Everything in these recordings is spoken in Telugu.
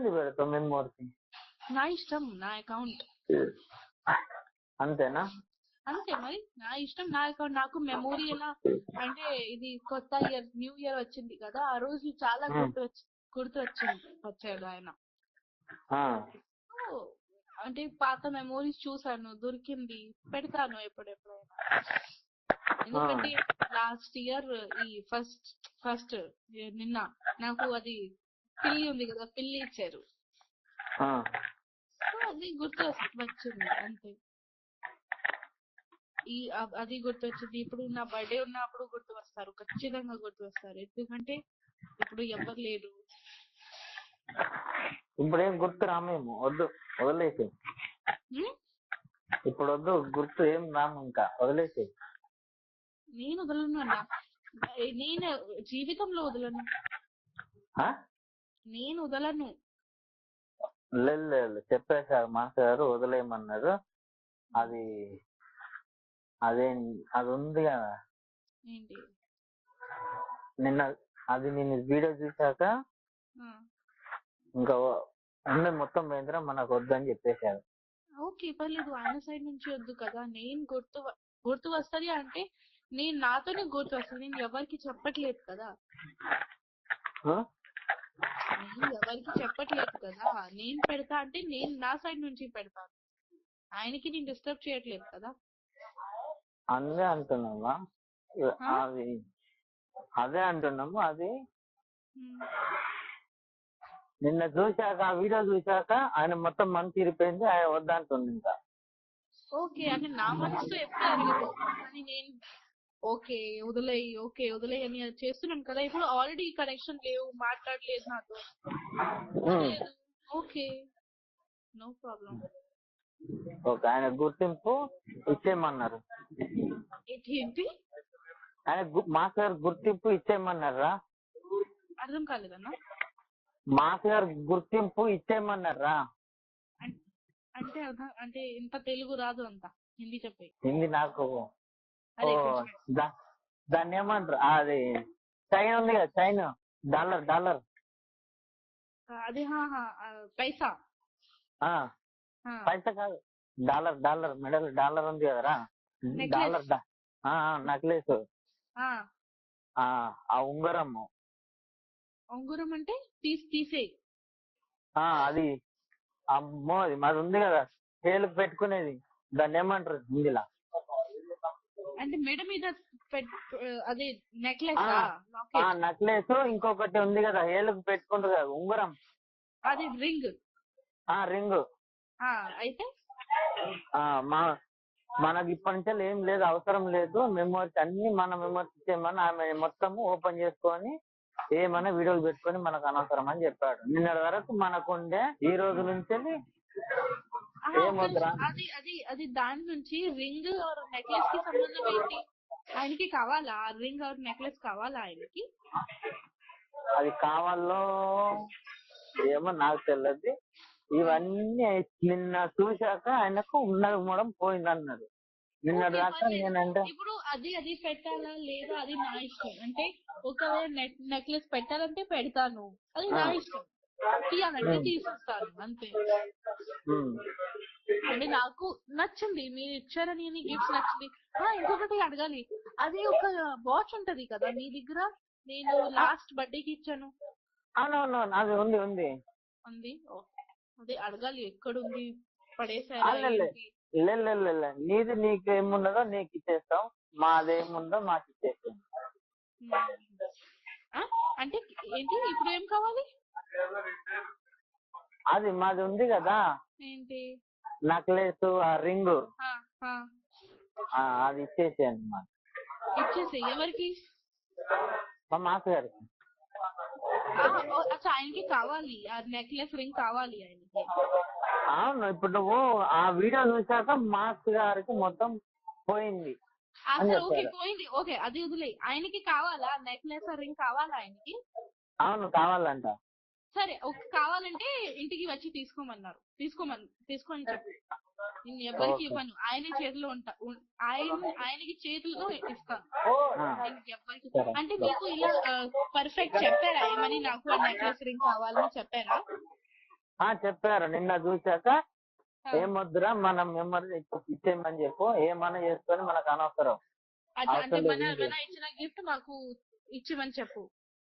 ఎందుకు పెడతావు మెమోరీకి నా ఇష్టం నా అకౌంట్. అంతేనా? అంతే మరి నా ఇష్టం నా అకౌంట్. నాకు మెమొరీ ఎలా అంటే ఇది కొత్త ఇయర్ న్యూ ఇయర్ వచ్చింది కదా ఆ రోజు చాలా. గుర్తు గుర్తు వచ్చింది వచ్చాడు ఆయన అంటే పాత మెమోరీస్ చూసాను దొరికింది పెడతాను ఎప్పుడెప్పుడైనా. ఎందుకంటే లాస్ట్ ఇయర్ ఈ ఫస్ట్ ఫస్ట్ నిన్న నాకు అది పిల్లి ఉంది కదా పిల్లి ఇచ్చారు. అది గుర్తు వచ్చింది అంతే. ఈ అది గుర్తు వచ్చింది ఇప్పుడు నా బర్త్డే ఉన్నప్పుడు గుర్తు వస్తారు ఖచ్చితంగా గుర్తు వస్తారు ఎందుకంటే ఇప్పుడు ఎవరు లేరు. ఇప్పుడు ఏం గుర్తు రామేమో వద్దు వదిలేసి? ఇప్పుడు వద్దు గుర్తు ఏం రాము ఇంకా వదిలేసి నేను వదలను అన్న. నేను జీవితంలో వదలను. నేను వదలను. లేదు లేదు. చెప్పేశారు మాస్టర్ గారు వదిలేయమన్నారు. అది అదే అది ఉంది కదా. ఏంటి? నిన్న అది నేను వీడియో చూశాక. ఇంకా ఉండే మొత్తం పోయిందిరా మనకు వద్దని చెప్పేశారు. ఓకే పర్లేదు. ఆయన సైడ్ నుంచి వద్దు కదా. నేను గుర్తు గుర్తు వస్తుంది అంటే నేను నాతోనే గుర్తు వస్తుంది. నేను ఎవరికి చెప్పట్లేదు కదా. ఎవరికి చెప్పట్లేదు కదా. నేను పెడతా అంటే నేను నా సైడ్ నుంచి పెడతాను ఆయనకి నేను డిస్టర్బ్ చేయట్లేదు కదా. అదే అంటున్నామా? అది అదే అంటున్నాము అది. నిన్న చూశాక ఆ వీడియో చూశాక ఆయన మొత్తం మనసు ఇరిపోయింది ఆయన వద్దంటుంది ఇంకా ఓకే అంటే నా మనసుతో ఎప్పుడు కానీ నేను ఓకే వదిలేయి ఓకే వదిలేయి అని అది చేస్తున్నాను కదా. ఇప్పుడు ఆల్రెడీ కనెక్షన్ లేవు మాట్లాడలేదు నాతో. ఓకే. నో ప్రాబ్లం ఓకే ఆయన గుర్తింపు ఇచ్చేయమన్నారు. ఏంటి? ఆయన మాస్టర్ గారు గుర్తింపు ఇచ్చేయమన్నారా? అర్థం కాలేదన్నా. మాస్టర్ గారు గుర్తింపు ఇచ్చేయమన్నారా? అంటే అంటే ఇంత తెలుగు రాదు అంత హిందీ చెప్పే. హిందీ నాకు దాన్ని ఏమంటారు? అది చైన్ ఉంది కదా చైన్. Dollar dollar. అదే పైసా. పైసా కాదు. డాలర్ డాలర్ మెడల్ డాలర్ ఉంది కదరా. Dollar necklace. ఆ, ఆ ఉంగరం. ఉంగరం అంటే తీసి తీసేయి. ఆ అది. అమ్మో అది మాది ఉంది కదా. చేలుకు పెట్టుకునేది. దాన్ని ఏమంటారు? హిందీలో అంటే మెడ మీద అదే నెక్లెస్? నక్లెస్ ఇంకొకటి ఉంది కదా ఏలుకు పెట్టుకుంటారు కదా ఉంగరం. అది రింగ్. ఆ రింగ్. అయితే? మా మనకి ఇప్పటి నుంచి ఏం లేదు అవసరం లేదు. మెమోరీస్ అన్ని మన మెమోరీస్ ఇచ్చేయమని ఆమె మొత్తం ఓపెన్ చేసుకొని ఏమైనా వీడియోలు పెట్టుకొని మనకు అనవసరం అని చెప్పాడు. నిన్నటి వరకు మనకుండే ఈ రోజు నుంచి అది అది అది దాని నుంచి రింగ్ ఆర్ నెక్లెస్కి సంబంధం ఏంటి? ఆయనకి కావాలా? రింగ్ ఆర్ నెక్లెస్ కావాలా ఆయనకి? అది కావాలో ఏమో నాకు తెలియదు ఇవన్నీ నిన్న చూశాక ఆయనకు ఉన్నది మూడం పోయింది ఓకే, దాకా. నేనంటే ఇప్పుడు అది అది పెట్టాలా లేదా అది నా ఇష్టం? అంటే ఒకవేళ నెక్లెస్ పెట్టాలంటే పెడతాను. అది నా. ఇష్టం. తీయాలంటే ఉమ్. తీసేస్తాను అంతే. అంటే నాకు నచ్చింది. మీరు ఇచ్చారని అని గిఫ్ట్స్ నచ్చింది. ఇంకొకటి అడగాలి. అది ఒక వాచ్ ఉంటది కదా మీ దగ్గర? నేను లాస్ట్ బర్త్డేకి ఇచ్చాను. అది ఉంది ఉంది. ఉంది? అదే అడగాలి. పడేసారా. ఏంటి? లే, లే, లే. నీది నీకు ఏమున్నదో నీకు ఇచ్చేస్తాం. మాదేముందో మాకు ఇచ్చేస్తాం ఉమ్. ఆ? అంటే ఏంటి? ఇప్పుడు ఏం కావాలి? అది మాది ఉంది కదా. ఏంటి? నక్లెస్ ఆ రింగ్. అది ఇచ్చేసేయండి మా ఇచ్చేసి ఎవరికి? మా మాస్ గారికి. అచ్చా ఆయనకి కావాలి. ఆ నెక్లెస్ రింగ్ కావాలి ఆయనకి. అవును ఇప్పుడు నువ్వు ఆ వీడియో చూశాక మాస్ గారికి మొత్తం పోయింది. అసలు ఓకే. పోయింది. ఓకే అది వదిలే ఆయనకి కావాలా? నెక్లెస్ రింగ్ కావాలా ఆయనకి? అవును కావాలంట. సరే ఓకే కావాలంటే ఇంటికి వచ్చి తీసుకోమన్నారు. తీసుకోమని తీసుకొని చెప్పు నేను ఎవరికి. ఇవ్వను. ఆయన చేతిలో ఉంటా. ఆయన ఆయనకి చేతుల్లో ఇస్తాను. సరే. అంటే మీకు ఇలా పర్ఫెక్ట్ చెప్పారా? ఏమని నాకు నెక్లెస్ రింగ్ కావాలని చెప్పారా? ఆ చెప్పారు. నిన్న చూశాక ఏమొద్దురా మనం మెమరీ ఇచ్చేయమని చెప్పు. ఏమన్నా చేసుకొని మనకు అనవసరం. అంటే మన ఇచ్చిన గిఫ్ట్ మాకు ఇచ్చిమని చెప్పు.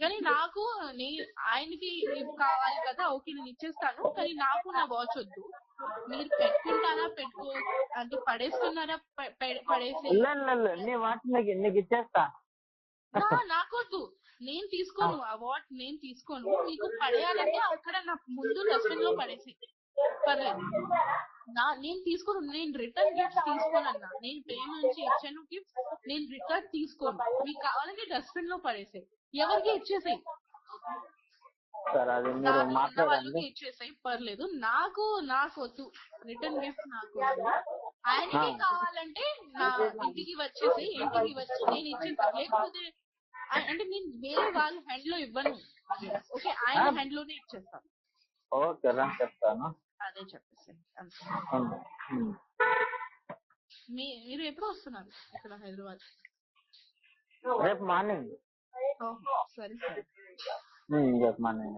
కానీ నాకు నీ ఆయనకి కావాలి కదా ఓకే నేను ఇచ్చేస్తాను కానీ నాకు నా వాచ్ వద్దు. మీరు పెట్టుకుంటారా పెట్టుకో అంటే పడేస్తున్నారా పడేసి? నీ నీకు ఇచ్చేస్తా. నాకొద్దు. నేను తీసుకోను ఆ వాట్ నేను తీసుకోను. మీకు పడేయాలంటే అక్కడ నా ముందు డస్ట్బిన్లో పడేసి. పర్లేదు. నా నేను తీసుకోను నేను రిటర్న్ గిఫ్ట్స్ తీసుకోను అన్న నేను ప్రేమ నుంచి ఇచ్చాను గిఫ్ట్ నేను రిటర్న్ తీసుకోను. మీకు కావాలంటే డస్ట్బిన్లో పడేసాయి. ఎవరికి ఇచ్చేసాయి? వాళ్ళకి ఇచ్చేసాయి పర్లేదు. నాకు నాకు వద్దు. రిటర్న్ గిఫ్ట్ నాకు ఆయనకి. కావాలంటే నా ఇంటికి వచ్చేసి ఇంటికి వచ్చి నేను ఇచ్చేస్తాను లేకపోతే అంటే నేను వేరే వాళ్ళ హ్యాండ్లో ఇవ్వను. ఓకే ఆయన. హ్యాండ్లోనే ఇచ్చేస్తాను ఓకే రా చెప్తాను. అదే చెప్పేసి అంతే. మీ మీరు ఎప్పుడు వస్తున్నారు ఇక్కడ హైదరాబాద్? రేపు మార్నింగ్. సరే సరే. రేపు మార్నింగ్.